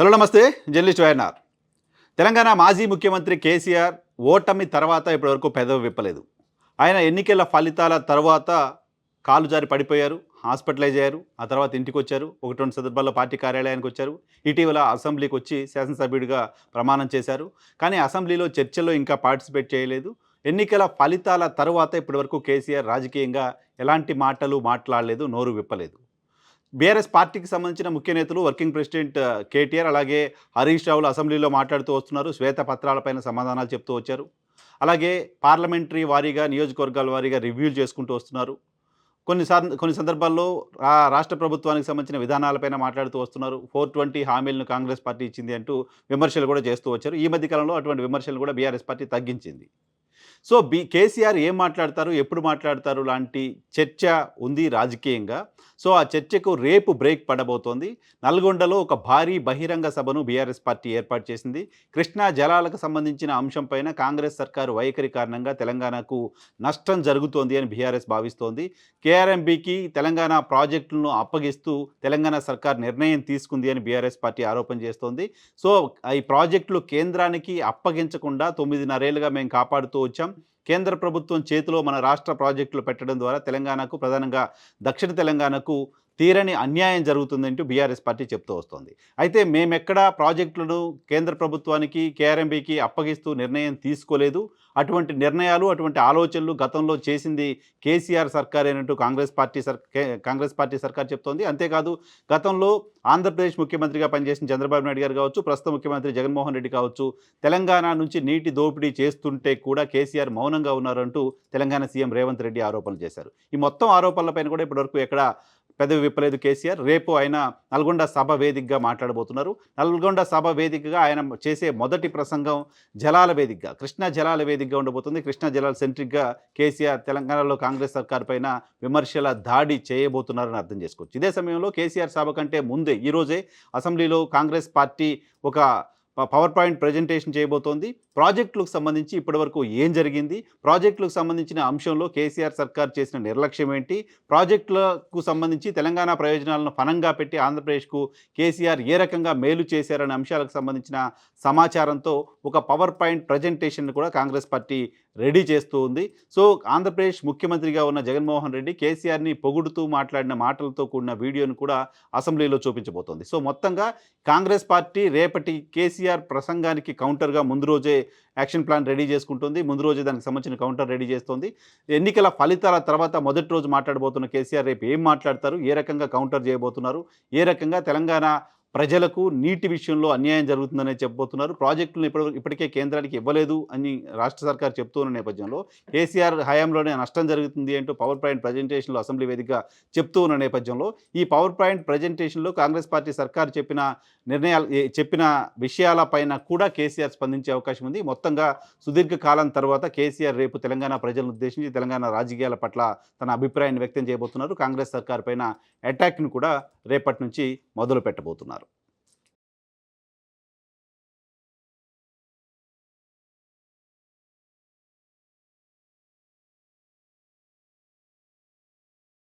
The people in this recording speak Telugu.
హలో నమస్తే. Journalist YNR. తెలంగాణ మాజీ ముఖ్యమంత్రి కేసీఆర్ ఓటమి తర్వాత ఇప్పటివరకు పెదవి విప్పలేదు. ఆయన ఎన్నికల ఫలితాల తర్వాత కాలు జారి పడిపోయారు హాస్పిటలైజ్ అయ్యారు ఆ తర్వాత ఇంటికి వచ్చారు ఒకటి రెండు సందర్భాల్లో పార్టీ కార్యాలయానికి వచ్చారు ఇటీవల అసెంబ్లీకి వచ్చి శాసనసభ్యుడిగా ప్రమాణం చేశారు. కానీ అసెంబ్లీలో చర్చల్లో ఇంకా పార్టిసిపేట్ చేయలేదు. ఎన్నికల ఫలితాల తర్వాత ఇప్పటివరకు కేసీఆర్ రాజకీయంగా ఎలాంటి మాటలు మాట్లాడలేదు నోరు విప్పలేదు. బీఆర్ఎస్ పార్టీకి సంబంధించిన ముఖ్య నేతలు వర్కింగ్ ప్రెసిడెంట్ కేటీఆర్ అలాగే హరీష్ రావులు అసెంబ్లీలో మాట్లాడుతూ వస్తున్నారు. శ్వేతపత్రాలపైన సమాధానాలు చెప్తూ వచ్చారు. అలాగే పార్లమెంటరీ వారీగా నియోజకవర్గాల వారీగా రివ్యూలు చేసుకుంటూ వస్తున్నారు. కొన్ని సార్ కొన్ని సందర్భాల్లో రా- రాష్ట్ర ప్రభుత్వానికి సంబంధించిన విధానాలపైన మాట్లాడుతూ వస్తున్నారు. ఫోర్ ట్వంటీ హామీలను కాంగ్రెస్ పార్టీ ఇచ్చింది అంటూ విమర్శలు కూడా చేస్తూ వచ్చారు. ఈ మధ్య కాలంలో అటువంటి విమర్శలు కూడా బీఆర్ఎస్ పార్టీ తగ్గించింది. సో బి కేసీఆర్ ఏం మాట్లాడతారు ఎప్పుడు మాట్లాడతారు లాంటి చర్చ ఉంది రాజకీయంగా. సో ఆ చర్చకు రేపు బ్రేక్ పడబోతోంది. నల్గొండలో ఒక భారీ బహిరంగ సభను బీఆర్ఎస్ పార్టీ ఏర్పాటు చేసింది. కృష్ణా జలాలకు సంబంధించిన అంశంపైన కాంగ్రెస్ సర్కారు వైఖరి కారణంగా తెలంగాణకు నష్టం జరుగుతోంది అని బీఆర్ఎస్ భావిస్తోంది. కేఆర్ఎంబీకి తెలంగాణ ప్రాజెక్టులను అప్పగిస్తూ తెలంగాణ సర్కార్ నిర్ణయం తీసుకుంది అని బీఆర్ఎస్ పార్టీ ఆరోపణ చేస్తోంది. సో ఈ ప్రాజెక్టులు కేంద్రానికి అప్పగించకుండా తొమ్మిదిన్నరేళ్ళుగా మేము కాపాడుతూ వచ్చాం. కేంద్ర ప్రభుత్వం చేతిలో మన రాష్ట్ర ప్రాజెక్టులు పెట్టడం ద్వారా తెలంగాణకు ప్రధానంగా దక్షిణ తెలంగాణకు తీరని అన్యాయం జరుగుతుందంటూ బీఆర్ఎస్ పార్టీ చెప్తూ వస్తోంది. అయితే మేమెక్కడా ప్రాజెక్టులను కేంద్ర ప్రభుత్వానికి కేఆర్ఎంబీకి అప్పగిస్తూ నిర్ణయం తీసుకోలేదు. అటువంటి నిర్ణయాలు అటువంటి ఆలోచనలు గతంలో చేసింది కేసీఆర్ సర్కార్ అయినట్టు Congress party sir K- Congress party సర్కార్ చెప్తోంది. అంతేకాదు గతంలో ఆంధ్రప్రదేశ్ ముఖ్యమంత్రిగా పనిచేసిన చంద్రబాబు నాయుడు గారు కావచ్చు ప్రస్తుత ముఖ్యమంత్రి జగన్మోహన్ రెడ్డి కావచ్చు తెలంగాణ నుంచి నీటి దోపిడీ చేస్తుంటే కూడా కేసీఆర్ మౌనంగా ఉన్నారంటూ తెలంగాణ సీఎం రేవంత్ రెడ్డి ఆరోపణలు చేశారు. ఈ మొత్తం ఆరోపణలపైన కూడా ఇప్పటివరకు ఎక్కడ పెదవి విప్పలేదు కేసీఆర్. రేపు ఆయన నల్గొండ సభ వేదికగా మాట్లాడబోతున్నారు. నల్గొండ సభ వేదికగా ఆయన చేసే మొదటి ప్రసంగం జలాల వేదికగా కృష్ణా జలాల వేదికగా ఉండబోతుంది. కృష్ణా జలాల సెంట్రిక్గా కేసీఆర్ తెలంగాణలో కాంగ్రెస్ సర్కార్ పైన విమర్శల దాడి చేయబోతున్నారని అర్థం చేసుకోవచ్చు. ఇదే సమయంలో కేసీఆర్ సభ కంటే ముందే ఈరోజే అసెంబ్లీలో కాంగ్రెస్ పార్టీ ఒక పవర్ పాయింట్ ప్రజెంటేషన్ చేయబోతోంది. ప్రాజెక్టులకు సంబంధించి ఇప్పటివరకు ఏం జరిగింది? ప్రాజెక్టులకు సంబంధించిన అంశంలో కేసీఆర్ సర్కార్ చేసిన నిర్లక్ష్యం ఏంటి? ప్రాజెక్టులకు సంబంధించి తెలంగాణ ప్రయోజనాలను ఫనంగా పెట్టి ఆంధ్రప్రదేశ్కు కేసీఆర్ ఏ రకంగా మేలు చేశారనే అంశాలకు సంబంధించిన సమాచారంతో ఒక పవర్ పాయింట్ ప్రజెంటేషన్ కూడా కాంగ్రెస్ పార్టీ రెడీ చేస్తూ ఉంది. సో ఆంధ్రప్రదేశ్ ముఖ్యమంత్రిగా ఉన్న జగన్మోహన్ రెడ్డి కేసీఆర్ని పొగుడుతూ మాట్లాడిన మాటలతో కూడిన వీడియోను కూడా అసెంబ్లీలో చూపించబోతోంది. సో మొత్తంగా కాంగ్రెస్ పార్టీ రేపటి కేసీఆర్ ప్రసంగానికి కౌంటర్గా ముందు రోజే యాక్షన్ ప్లాన్ రెడీ చేసుకుంటుంది. ముందు రోజే దానికి సంబంధించిన కౌంటర్ రెడీ చేస్తుంది. ఎన్నికల ఫలితాల తర్వాత మొదటి రోజు మాట్లాడబోతున్న కేసీఆర్ రేపు ఏం మాట్లాడతారు? ఏ రకంగా కౌంటర్ చేయబోతున్నారు? ఏ రకంగా తెలంగాణ ప్రజలకు నీటి విషయంలో అన్యాయం జరుగుతుందనే చెప్పబోతున్నారు. ప్రాజెక్టులను ఇప్పటి ఇప్పటికే కేంద్రానికి ఇవ్వలేదు అని రాష్ట్ర సర్కార్ చెప్తున్న నేపథ్యంలో కేసీఆర్ హయాంలోనే నష్టం జరుగుతుంది అంటూ పవర్ పాయింట్ ప్రజెంటేషన్లో అసెంబ్లీ వేదికగా చెప్తూ ఉన్న నేపథ్యంలో ఈ పవర్ పాయింట్ ప్రజెంటేషన్లో కాంగ్రెస్ పార్టీ సర్కార్ చెప్పిన నిర్ణయాలు చెప్పిన విషయాలపైన కూడా కేసీఆర్ స్పందించే అవకాశం ఉంది. మొత్తంగా సుదీర్ఘ కాలం తర్వాత కేసీఆర్ రేపు తెలంగాణ ప్రజలను ఉద్దేశించి తెలంగాణ రాజకీయాల పట్ల తన అభిప్రాయాన్ని వ్యక్తం చేయబోతున్నారు. కాంగ్రెస్ సర్కార్ పైన అటాక్ను కూడా రేపటి నుంచి మొదలు పెట్టబోతున్నారు